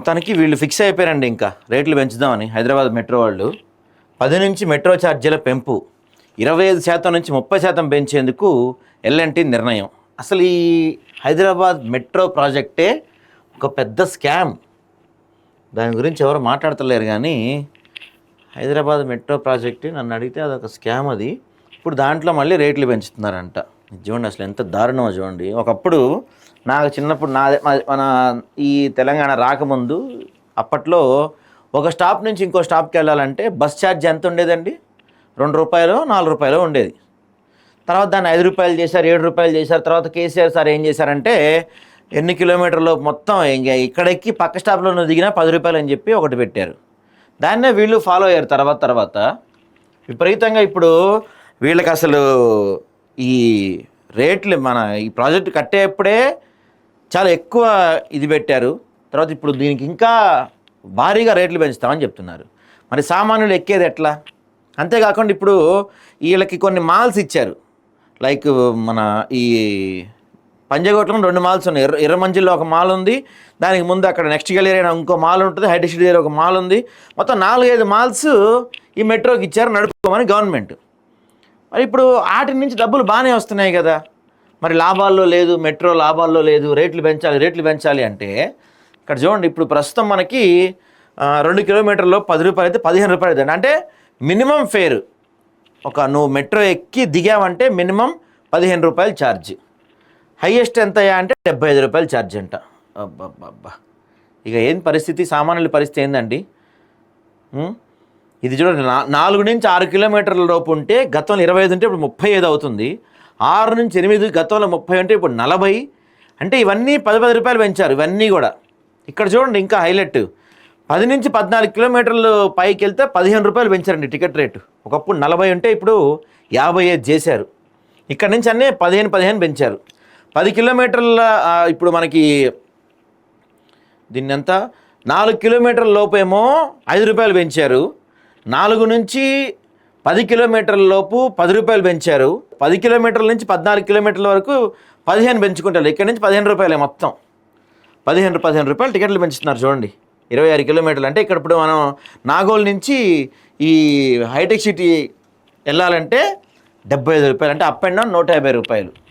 మొత్తానికి వీళ్ళు ఫిక్స్ అయిపోయారండి ఇంకా. రేట్లు పెంచుదామని హైదరాబాద్ మెట్రో వాళ్ళు. పది నుంచి మెట్రో ఛార్జీల పెంపు. ఇరవై ఐదు శాతం నుంచి ముప్పై శాతం పెంచేందుకు ఎల్ఎన్టీ నిర్ణయం. అసలు ఈ హైదరాబాద్ మెట్రో ప్రాజెక్టే ఒక పెద్ద స్కామ్. దాని గురించి ఎవరు మాట్లాడతలేరు కానీ హైదరాబాద్ మెట్రో ప్రాజెక్ట్ నన్ను అడిగితే అదొక స్కామ్ అది. ఇప్పుడు దాంట్లో మళ్ళీ రేట్లు పెంచుతున్నారంట. చూడండి అసలు ఎంత దారుణమో చూడండి. ఒకప్పుడు నాకు చిన్నప్పుడు నా మన ఈ తెలంగాణ రాకముందు అప్పట్లో ఒక స్టాప్ నుంచి ఇంకో స్టాప్కి వెళ్ళాలంటే బస్ ఛార్జ్ ఎంత ఉండేదండి? రెండు రూపాయలు నాలుగు రూపాయలు ఉండేది. తర్వాత దాన్ని ఐదు రూపాయలు చేశారు ఏడు రూపాయలు చేశారు తర్వాత కేసీఆర్ సార్ ఏం చేశారంటే ఎన్ని కిలోమీటర్లు మొత్తం ఇంకా ఇక్కడ ఎక్కి పక్క స్టాప్లో దిగినా పది రూపాయలు అని చెప్పి ఒకటి పెట్టారు. దాన్నే వీళ్ళు ఫాలో అయ్యారు తర్వాత తర్వాత. విపరీతంగా ఇప్పుడు వీళ్ళకి అసలు ఈ రేట్లు మన ఈ ప్రాజెక్ట్ కట్టేప్పుడే చాలా ఎక్కువ ఇది పెట్టారు. తర్వాత ఇప్పుడు దీనికి ఇంకా భారీగా రేట్లు పెంచుతామని చెప్తున్నారు. మరి సామాన్యులు ఎక్కేది ఎట్లా? అంతేకాకుండా ఇప్పుడు వీళ్ళకి కొన్ని మాల్స్ ఇచ్చారు. లైక్ మన ఈ పంజగోట్లో రెండు మాల్స్ ఉన్నాయి. ఎర్ర మంజిల్లో ఒక మాల్ ఉంది. దానికి ముందు అక్కడ నెక్స్ట్ గలియర్ ఇంకో మాల్ ఉంటుంది. హైటెక్ సిటీ ఒక మాల్ ఉంది. మొత్తం నాలుగైదు మాల్స్ ఈ మెట్రోకి ఇచ్చారు నడుపుకోమని గవర్నమెంట్. మరి ఇప్పుడు వాటి నుంచి డబ్బులు బాగానే వస్తున్నాయి కదా. మరి లాభాల్లో లేదు మెట్రో లాభాల్లో లేదు రేట్లు పెంచాలి రేట్లు పెంచాలి అంటే ఇక్కడ చూడండి ఇప్పుడు ప్రస్తుతం మనకి రెండు కిలోమీటర్లో పది రూపాయలు అయితే పదిహేను రూపాయలు అవుతుంది అంటే మినిమం ఫేర్. ఒక నువ్వు మెట్రో ఎక్కి దిగావంటే మినిమం పదిహేను రూపాయలు ఛార్జ్. హైయెస్ట్ ఎంత అయ్యా అంటే డెబ్బై ఐదు రూపాయలు ఛార్జ్ అంట. అబ్బబ్బబ్బా ఇక ఏం పరిస్థితి? సామాన్యుల పరిస్థితి ఏందండి? ఇది చూడండి నాలుగు నుంచి ఆరు కిలోమీటర్ల లోపు ఉంటే గతంలో ఇరవై ఐదు ఉంటే ఇప్పుడు ముప్పై ఐదు అవుతుంది. ఆరు నుంచి ఎనిమిది గతంలో ముప్పై ఉంటే ఇప్పుడు నలభై. అంటే ఇవన్నీ పది పది రూపాయలు పెంచారు ఇవన్నీ కూడా. ఇక్కడ చూడండి ఇంకా హైలైట్. పది నుంచి పద్నాలుగు కిలోమీటర్లు పైకి వెళ్తే పదిహేను రూపాయలు పెంచారండి టికెట్ రేటు. ఒకప్పుడు నలభై ఉంటే ఇప్పుడు యాభై ఐదు చేశారు. ఇక్కడ నుంచి అన్నీ పదిహేను పదిహేను పెంచారు. పది కిలోమీటర్ల ఇప్పుడు మనకి దీన్ని ఎంత? నాలుగు కిలోమీటర్ల లోపేమో ఐదు రూపాయలు పెంచారు. నాలుగు నుంచి పది కిలోమీటర్ల లోపు పది రూపాయలు పెంచారు. పది కిలోమీటర్ల నుంచి పద్నాలుగు కిలోమీటర్ల వరకు పదిహేను పెంచుకుంటారు. ఇక్కడ నుంచి పదిహేను రూపాయలే మొత్తం. పదిహేను పదిహేను రూపాయలు టికెట్లు పెంచుతున్నారు చూడండి. ఇరవై ఆరు కిలోమీటర్లు అంటే ఇక్కడ ఇప్పుడు మనం నాగోల్ నుంచి ఈ హైటెక్ సిటీ వెళ్ళాలంటే డెబ్బై ఐదు రూపాయలు. అంటే అప్ అండ్ డౌన్ నూట యాభై రూపాయలు.